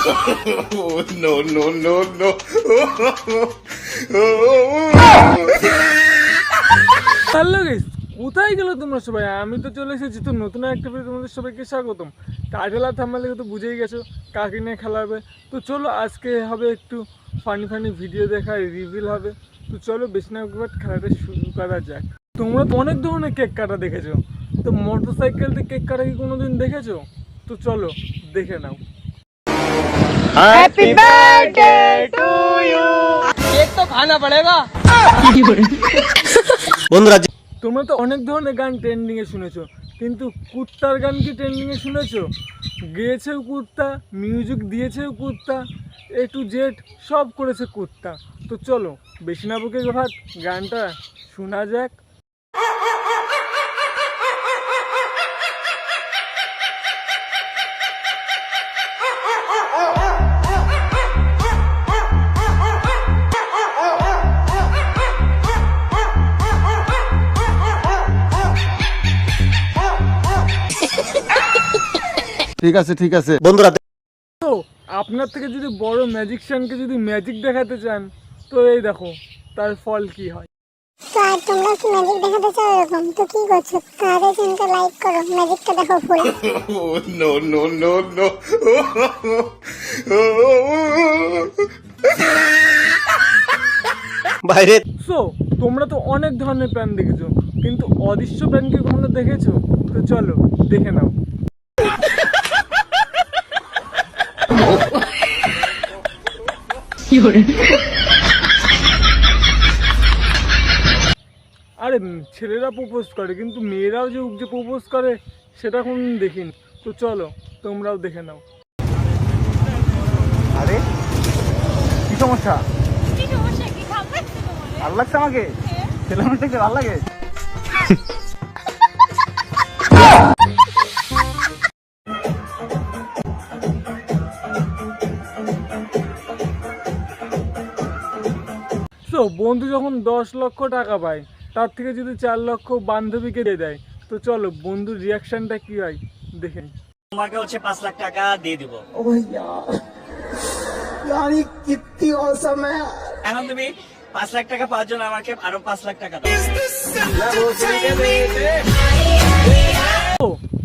no, no, no, no. Hello guys কোথায় গেল তোমরা সবাই? আমি তো চলে এসেছি তো নতুন একটা ভিডিও তোমাদের সবাইকে স্বাগতম। টাইটেল আর থাম্বনেল তো বুঝেই গেছো কাকে নিয়ে খেলা হবে। তো চলো আজকে হবে একটু ফানি ফানি ভিডিও দেখা রিভিল হবে। তো চলো বেশি না খেলাটা শুরু করা যাক। তোমরা তো অনেক ধরনের কেক কাটা দেখেছ। তো মোটর সাইকেলতে কেক কাটা কি কোনোদিন দেখেছ? তো চলো দেখে নাও। हैप्पी बर्थडे टू यू বন্ধুরা তোমরা তো অনেক ধরনের গান ট্রেন্ডিংয়ে শুনেছো কিন্তু কুত্তার গান কি ট্রেন্ডিংয়ে শুনেছো গেয়েছেও কুত্তা মিউজিক দিয়েছেও কুত্তা এ টু জেড সব করেছে কুত্তা তো চলো বেশি না বুকে ভাত গানটা শোনা যাক ঠিক আছে ঠিক আছে। বন্ধুরা তো আপনার থেকে যদি বড় ম্যাজিকশিয়ানকে যদি ম্যাজিক দেখাতে চান তো এই দেখো তার ফল কি হয়? তো আর তোমরা কি ম্যাজিক দেখাতে চাও এরকম? তো কি করছ? তাড়াতাড়ি চ্যানেলটা লাইক করো ম্যাজিকটা দেখো ফুল। No, no, no, no. বাইরে সো তোমরা তো অনেক ধরনের প্যান দেখেছ কিন্তু অদৃশ্য প্যান কি কখনো দেখেছ? তো চলো দেখে নাও। আরে ছেলেরা প্রপোজ করে কিন্তু মেয়েরাও যে যে প্রপোজ করে সেটা কোনদিন দেখিনি। তো চলো তোমরাও দেখে নাও। আরে কি সমস্যা? ভালো লাগছে আমাকে? ছেলে মানুষ দেখতে ভালো লাগে? সো বন্ধু যখন দশ লক্ষ টাকা পায় তার থেকে যদি চার লক্ষ বান্ধবীকে দিয়ে দেয় তো চলো বন্ধুর রিয়াকশনটা কি হয় দেখে তোমাকে হচ্ছে পাঁচ লাখ টাকা দিয়ে দিব। এখন তুমি পাঁচ লাখ টাকা পাওয়ার জন্য আমাকে আরও পাঁচ লাখ টাকা দাও।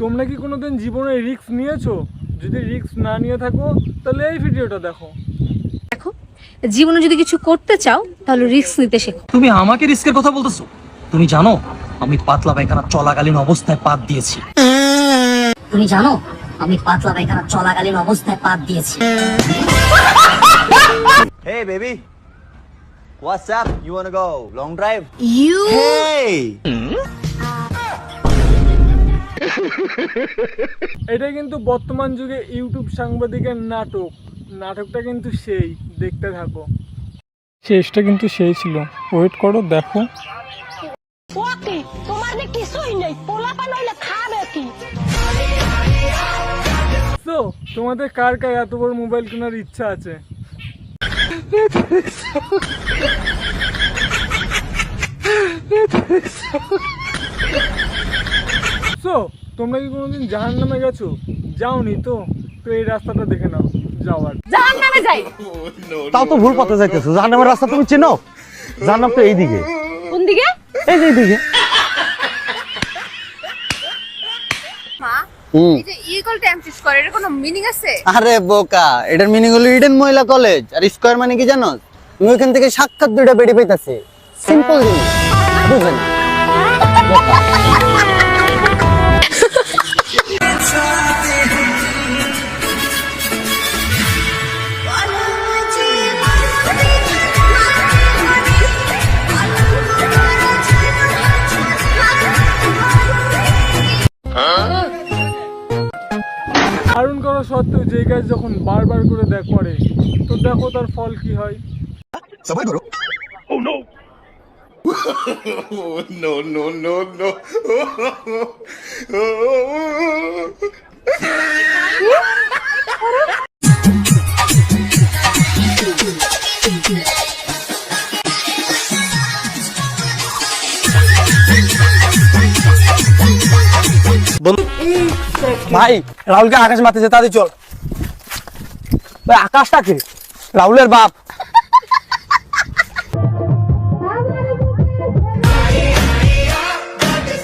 তোমরা কি কোনোদিন জীবনে রিস্ক নিয়েছো? যদি রিস্ক না নিয়ে থাকো তাহলে এই ভিডিওটা দেখো। জীবনে যদি কিছু করতে চাও তাহলে রিস্ক নিতে শেখো। তুমি আমাকে রিস্কের কথা বলতেছো? তুমি জানো আমি পাতলা পায়খানা চলাকালীন অবস্থায় পাত দিয়েছি। তুমি জানো আমি পাতলা পায়খানা চলাকালীন অবস্থায় পাত দিয়েছি। Hey baby. What's up? You wanna go long drive? You Hey! এটা কিন্তু বর্তমান যুগে ইউটিউব সাংবাদিকের নাটক। নাটকটা কিন্তু সেই দেখতে থাকো। শেষটা কিন্তু সেই ছিল। ওয়েট করো দেখো। ওকে তোমার যে কিছুই নেই পোলাপান হইলে খাবে কি? তো তোমাদের কার কার এত বড় মোবাইল কেনার ইচ্ছা আছে? তো তোমরা কি কোনোদিন জাহান নামে গেছো? যাওনি তো? তো এই রাস্তাটা দেখে নাও যাওয়ার জাহান যাই। তাও তো ভুল পথে যাইতেছো জাহান্নামের রাস্তা তুমি চেনো? জাহান্নাম তো এইদিকে। কোন দিকে? এই যে এইদিকে। আরে বোকা এটার মিনিং হলো ইডেন মহিলা কলেজ আর স্কয়ার মানে কি জানো? তুমি ওখান থেকে সাক্ষাৎ দুইটা বেড়ে পাইতাছে। সিম্পল জিনিস বুঝবে সত্ত্বেও যে গাছ যখন বারবার করে দেখ করে তো দেখো তার ফল কি হয়। Oh, no, no, no, no. ভাই রাহুলকে আকাশ মারতেছে তাদের চল। ভাই আকাশটাকে রাহুলের বাপ।